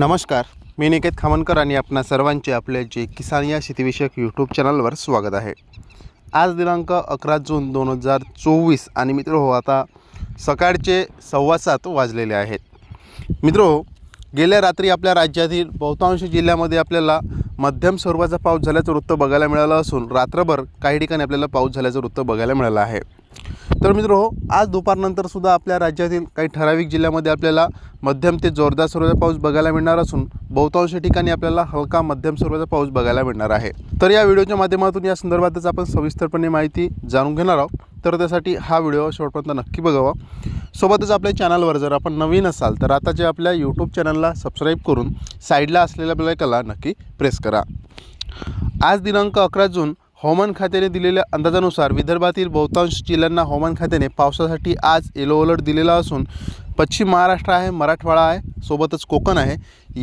नमस्कार मी निकेत खामनकर आणि आपणा सर्वांचे आपल्या जे किसान या शेतीविषयक यूट्यूब चॅनलवर स्वागत आहे. आज दिनांक अकरा जून दोन हजार चोवीस आणि मित्र हो आता सकाळचे सव्वा सात वाजलेले आहेत. मित्र हो गेल्या रात्री आपल्या राज्यातील बहुतांश जिल्ह्यामध्ये आपल्याला मध्यम स्वरूपाचा पाऊस झाल्याचं वृत्त बघायला मिळालं असून रात्रभर काही ठिकाणी आपल्याला पाऊस झाल्याचं वृत्त बघायला मिळालं आहे. तर मित्र हो आज दुपारनंतर सुद्धा आपल्या राज्यातील काही ठराविक जिल्ह्यामध्ये आपल्याला मध्यम ते जोरदार स्वरूपाचा पाऊस बघायला मिळणार असून बहुतांश ठिकाणी आपल्याला हलका मध्यम स्वरूपाचा पाऊस बघायला मिळणार आहे. तर या व्हिडिओच्या माध्यमातून या संदर्भातच आपण सविस्तरपणे माहिती जाणून घेणार आहोत. तर त्यासाठी हा व्हिडिओ शेवटपर्यंत नक्की बघावा. सोबतच आपल्या चॅनलवर जर आपण नवीन असाल तर आता जे आपल्या यूट्यूब चॅनलला सबस्क्राईब करून साईडला असलेल्या बेलायकला नक्की प्रेस करा. आज दिनांक अकरा जून हवामान खात्याने दिलेल्या अंदाजानुसार विदर्भातील बहुतांश जिल्ह्यांना हवामान खात्याने पावसासाठी आज येलो अलर्ट दिलेला असून पश्चिम महाराष्ट्र आहे मराठवाडा आहे सोबतच कोकण आहे.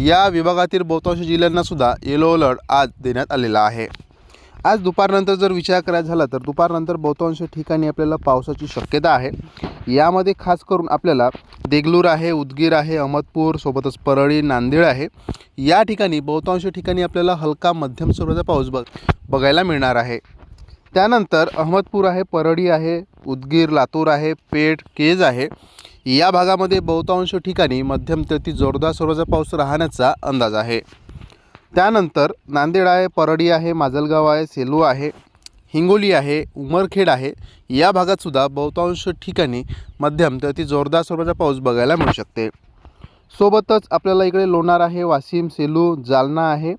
या विभागातील बहुतांश जिल्ह्यांनासुद्धा येलो अलर्ट आज देण्यात आलेला आहे. आज दुपारनंतर जर विचार करायचा झाला तर दुपारनंतर बहुतांश ठिकाणी आपल्याला पावसाची शक्यता आहे. यामध्ये खास करून आपल्याला देगलूर आहे उदगीर आहे अहमदपूर सोबतच परळी नांदेड आहे. या ठिकाणी बहुतांश ठिकाणी आपल्याला हलका मध्यम स्वरूपाचा पाऊस बघ बघायला मिळणार आहे. त्यानंतर अहमदपूर आहे परळी आहे उदगीर लातूर आहे पेठ केज आहे. या भागामध्ये बहुतांश ठिकाणी मध्यम ते अति जोरदार स्वरूपाचा पाऊस राहण्याचा अंदाज आहे. त्यानंतर नांदेड आहे परळी आहे माजलगाव आहे सेलू आहे हिंगोली आहे उमरखेड आहे. या भागातसुद्धा बहुतांश ठिकाणी मध्यम ते अति जोरदार स्वरूपाचा पाऊस बघायला मिळू शकते. सोबतच आपल्याला इकडे लोणार आहे वाशिम सेलू जालना आहे.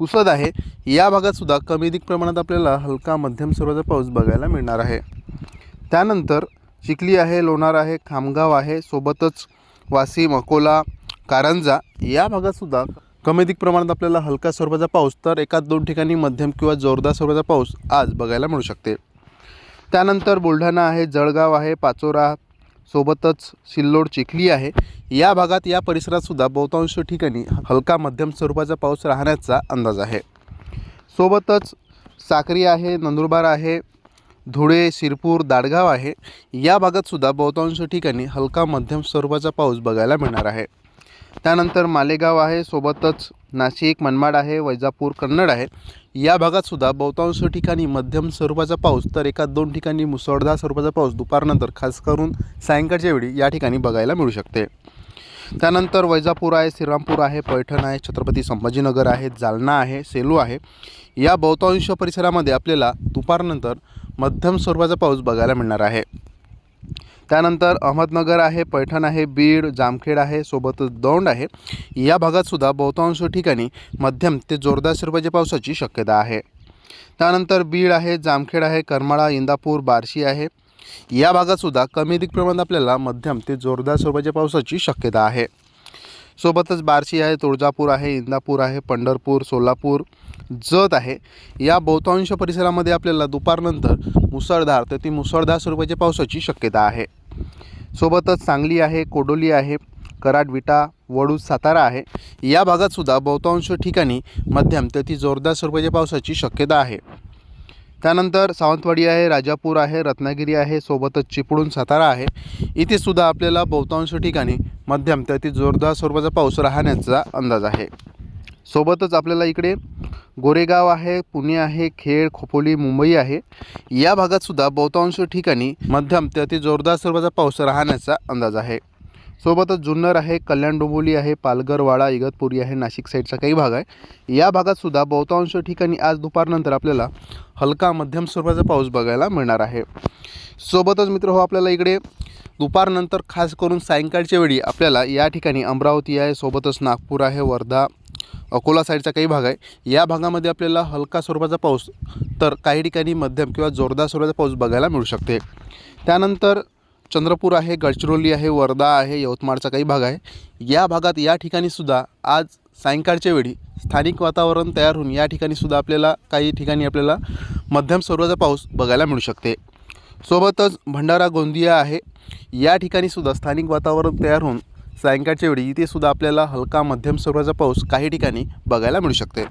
पुसद आहे. या भागातसुद्धा कमी अधिक प्रमाणात आपल्याला हलका मध्यम स्वरूपाचा पाऊस बघायला मिळणार आहे. त्यानंतर चिखली आहे लोणार आहे खामगाव आहे सोबतच वाशिम अकोला कारंजा या भागातसुद्धा कमी अधिक प्रमाणात आपल्याला हलका स्वरूपाचा पाऊस तर एकाच दोन ठिकाणी मध्यम किंवा जोरदार स्वरूपाचा पाऊस आज बघायला मिळू शकते. त्यानंतर बुलढाणा आहे जळगाव आहे पाचोरा सोबतच सिल्लोड चिखली आहे. या भागात या परिसरातसुद्धा बहुतांश ठिकाणी हलका मध्यम स्वरूपाचा पाऊस राहण्याचा अंदाज आहे. सोबतच साक्री आहे नंदुरबार आहे धुळे शिरपूर दाडगाव आहे. या भागातसुद्धा बहुतांश ठिकाणी हलका मध्यम स्वरूपाचा पाऊस बघायला मिळणार आहे. त्यानंतर मालेगाव आहे सोबतच नाशिक मनमाड आहे वैजापूर कन्नड आहे. या भागातसुद्धा बहुतांश ठिकाणी मध्यम स्वरूपाचा पाऊस तर एका दोन ठिकाणी मुसळधार स्वरूपाचा पाऊस दुपारनंतर खास करून सायंकाळच्या वेळी या ठिकाणी बघायला मिळू शकते. त्यानंतर वैजापूर आहे श्रीरामपूर आहे पैठण आहे छत्रपती संभाजीनगर आहे जालना आहे सेलू आहे. या बहुतांश परिसरामध्ये आपल्याला दुपारनंतर मध्यम स्वरूपाचा पाऊस बघायला मिळणार आहे. त्यानंतर अहमदनगर आहे पैठण आहे बीड जामखेड आहे सोबतच दौंड आहे. या भागातसुद्धा बहुतांश ठिकाणी मध्यम ते जोरदार स्वरूपाच्या पावसाची शक्यता आहे. त्यानंतर बीड आहे जामखेड आहे करमाळा इंदापूर बार्शी आहे. या भागातसुद्धा कमी अधिक प्रमाणात आपल्याला मध्यम ते जोरदार स्वरूपाच्या पावसाची शक्यता आहे. सोबतच बार्शी आहे तुळजापूर आहे इंदापूर आहे पंढरपूर सोलापूर जत आहे. या बहुतांश परिसरामध्ये आपल्याला दुपारनंतर मुसळधार तर ती मुसळधार स्वरूपाच्या पावसाची शक्यता आहे. सोबतच सांगली आहे कोडोली आहे कराड विटा वडूज सातारा आहे. या भागातसुद्धा बहुतांश ठिकाणी मध्यम ते ती जोरदार स्वरूपाच्या पावसाची शक्यता आहे. त्यानंतर सावंतवाडी आहे राजापूर आहे रत्नागिरी आहे सोबतच चिपळूण सातारा आहे. इथे सुद्धा आपल्याला बहुतांश ठिकाणी मध्यम ते ती जोरदार स्वरूपाचा पाऊस राहण्याचा अंदाज आहे. सोबतच आपल्याला इकडे गोरेगाव आहे पुणे आहे खेड खोपोली मुंबई आहे. या भागातसुद्धा बहुतांश ठिकाणी मध्यम ते अति जोरदार स्वरूपाचा पाऊस राहण्याचा अंदाज आहे. सोबतच जुन्नर आहे कल्याण डोंबोली आहे पालघरवाडा इगतपुरी आहे नाशिक साईडचा काही भाग आहे. या भागातसुद्धा बहुतांश ठिकाणी आज दुपारनंतर आपल्याला हलका मध्यम स्वरूपाचा पाऊस बघायला मिळणार आहे. सोबतच मित्र हो आपल्याला इकडे दुपारनंतर खास करून सायंकाळच्या वेळी आपल्याला या ठिकाणी अमरावती आहे सोबतच नागपूर आहे वर्धा अकोला साईडचा काही भाग आहे. या भागामध्ये आपल्याला हलका स्वरूपाचा पाऊस तर काही ठिकाणी मध्यम किंवा जोरदार स्वरूपाचा पाऊस बघायला मिळू शकते. त्यानंतर चंद्रपूर आहे गडचिरोली आहे वर्धा आहे यवतमाळचा काही भाग आहे. या भागात या ठिकाणीसुद्धा आज सायंकाळच्या वेळी स्थानिक वातावरण तयार होऊन या ठिकाणीसुद्धा आपल्याला काही ठिकाणी आपल्याला मध्यम स्वरूपाचा पाऊस बघायला मिळू शकते. सोबतच भंडारा गोंदिया आहे. या ठिकाणीसुद्धा स्थानिक वातावरण तयार होऊन सायंकाळच्या वेळी इथे सुद्धा आपल्याला हलका मध्यम स्वरूपाचा पाऊस काही ठिकाणी बघायला मिळू शकते.